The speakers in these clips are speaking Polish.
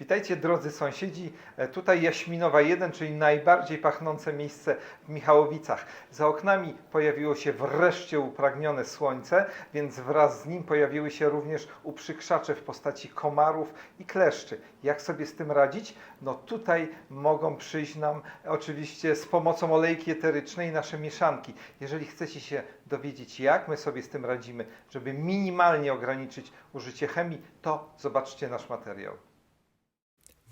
Witajcie drodzy sąsiedzi. E, Tutaj Jaśminowa 1, czyli najbardziej pachnące miejsce w Michałowicach. Za oknami pojawiło się wreszcie upragnione słońce, więc wraz z nim pojawiły się również uprzykrzacze w postaci komarów i kleszczy. Jak sobie z tym radzić? No tutaj mogą przyjść nam oczywiście z pomocą olejki eterycznej nasze mieszanki. Jeżeli chcecie się dowiedzieć, jak my sobie z tym radzimy, żeby minimalnie ograniczyć użycie chemii, to zobaczcie nasz materiał.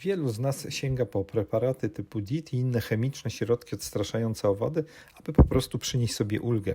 Wielu z nas sięga po preparaty typu DIT i inne chemiczne środki odstraszające owady, aby po prostu przynieść sobie ulgę.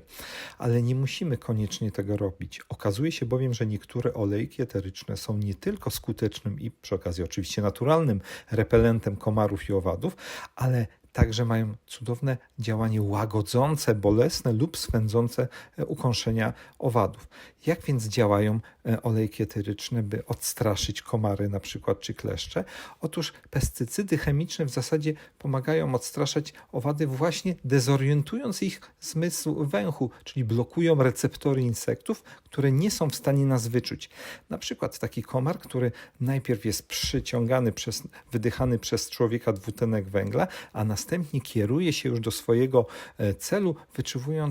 Ale nie musimy koniecznie tego robić. Okazuje się bowiem, że niektóre olejki eteryczne są nie tylko skutecznym i przy okazji oczywiście naturalnym repelentem komarów i owadów, ale także mają cudowne działanie łagodzące, bolesne lub swędzące e, ukąszenia owadów. Jak więc działają e, olejki eteryczne, by odstraszyć komary na przykład czy kleszcze? Otóż pestycydy chemiczne w zasadzie pomagają odstraszać owady właśnie dezorientując ich zmysł węchu, czyli blokują receptory insektów, które nie są w stanie nas wyczuć. Na przykład taki komar, który najpierw jest przyciągany przez, wydychany przez człowieka dwutlenek węgla, a następnie kieruje się już do swojego e, celu,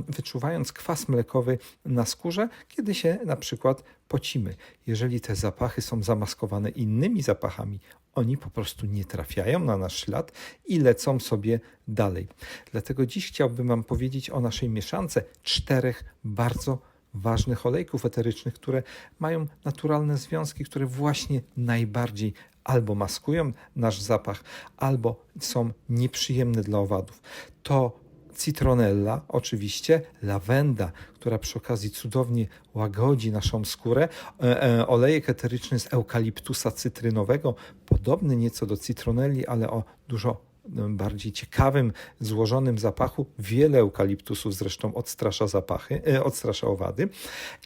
wyczuwając kwas mlekowy na skórze, kiedy się na przykład pocimy. Jeżeli te zapachy są zamaskowane innymi zapachami, oni po prostu nie trafiają na nasz ślad i lecą sobie dalej. Dlatego dziś chciałbym Wam powiedzieć o naszej mieszance czterech bardzo ważnych olejków eterycznych, które mają naturalne związki, które właśnie najbardziej albo maskują nasz zapach, albo są nieprzyjemne dla owadów. To citronella, oczywiście, lawenda, która przy okazji cudownie łagodzi naszą skórę, e, e, olejek eteryczny z eukaliptusa cytrynowego, podobny nieco do citronelli, ale o dużo bardziej ciekawym, złożonym zapachu. Wiele eukaliptusów zresztą odstrasza zapachy, e, odstrasza owady.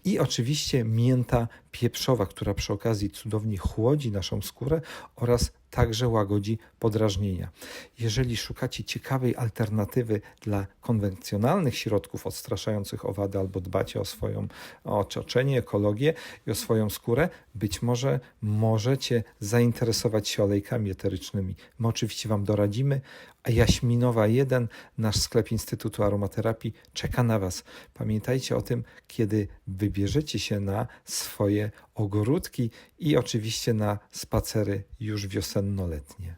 I oczywiście mięta pieprzowa, która przy okazji cudownie chłodzi naszą skórę oraz także łagodzi podrażnienia. Jeżeli szukacie ciekawej alternatywy dla konwencjonalnych środków odstraszających owady albo dbacie o swoją otoczenie, ekologię i o swoją skórę, być może możecie zainteresować się olejkami eterycznymi. My oczywiście Wam doradzimy, a Jaśminowa 1, nasz sklep Instytutu Aromaterapii, czeka na Was. Pamiętajcie o tym, kiedy wybierzecie się na swoje ogródki i oczywiście na spacery już wiosenno-letnie.